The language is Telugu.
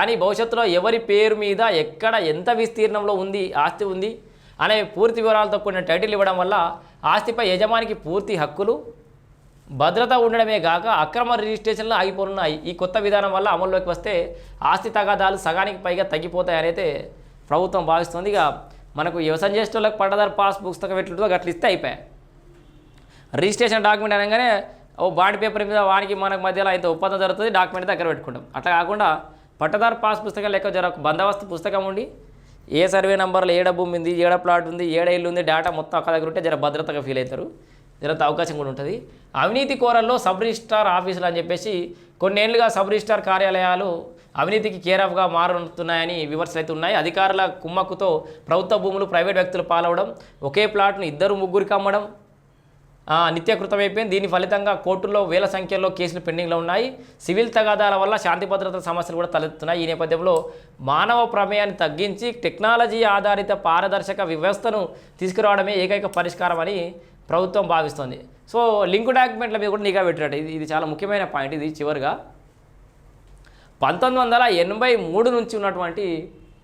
కానీ భవిష్యత్తులో ఎవరి పేరు మీద ఎక్కడ ఎంత విస్తీర్ణంలో ఉంది ఆస్తి ఉంది అనే పూర్తి వివరాలతో కూడిన టైటిల్ ఇవ్వడం వల్ల ఆస్తిపై యజమానికి పూర్తి హక్కులు భద్రత ఉండడమే కాక అక్రమ రిజిస్ట్రేషన్లు ఆగిపోనున్నాయి. ఈ కొత్త విధానం వల్ల అమల్లోకి వస్తే ఆస్తి తగాదాలు సగానికి పైగా తగ్గిపోతాయనైతే ప్రభుత్వం భావిస్తుంది. ఇక మనకు వ్యవసాయం చేసేటోళ్ళకి పట్టదారు పాస్ పుస్తకం ఎట్లుంటుందో అట్లా ఇస్తే అయిపోయాయి. రిజిస్ట్రేషన్ డాక్యుమెంట్ అనగానే ఓ బాండ్ పేపర్ మీద వానికి మనకు మధ్యలో అయితే ఒప్పందం జరుగుతుంది డాక్యుమెంట్ దగ్గర పెట్టుకుంటాం. అట్లా కాకుండా పట్టదారు పాస్ పుస్తకం లెక్క జర ఒక బందోబస్తు పుస్తకం ఉండి ఏ సర్వే నెంబర్లో ఏడ భూమి ఉంది ఏడ ప్లాట్ ఉంది ఏడ ఇల్లు ఉంది డేటా మొత్తం అక్క దగ్గర ఉంటే జర భద్రతగా ఫీల్ అవుతారు. జరంత అవకాశం కూడా ఉంటుంది. అవినీతి కోరల్లో సబ్ రిజిస్టార్ ఆఫీసులు అని చెప్పేసి కొన్నేళ్ళుగా సబ్ రిజిస్టార్ కార్యాలయాలు అవినీతికి కేరఫ్గా మారుతున్నాయని విమర్శలు అయితే ఉన్నాయి. అధికారుల కుమ్మక్కుతో ప్రభుత్వ భూములు ప్రైవేట్ వ్యక్తులు పాలవడం ఒకే ప్లాట్ను ఇద్దరు ముగ్గురికి అమ్మడం నిత్యకృతమైపోయింది. దీని ఫలితంగా కోర్టుల్లో వేల సంఖ్యలో కేసులు పెండింగ్లో ఉన్నాయి. సివిల్ తగాదాల వల్ల శాంతి భద్రతల సమస్యలు కూడా తలెత్తున్నాయి ఈ నేపథ్యంలో మానవ ప్రమేయాన్ని తగ్గించి టెక్నాలజీ ఆధారిత పారదర్శక వ్యవస్థను తీసుకురావడమే ఏకైక పరిష్కారం అని ప్రభుత్వం భావిస్తోంది. సో లింక్ డాక్యుమెంట్ల మీద కూడా నిఘా పెట్టినట్టు. ఇది ఇది చాలా ముఖ్యమైన పాయింట్. ఇది చివరిగా. పంతొమ్మిది వందల ఎనభై మూడు నుంచి ఉన్నటువంటి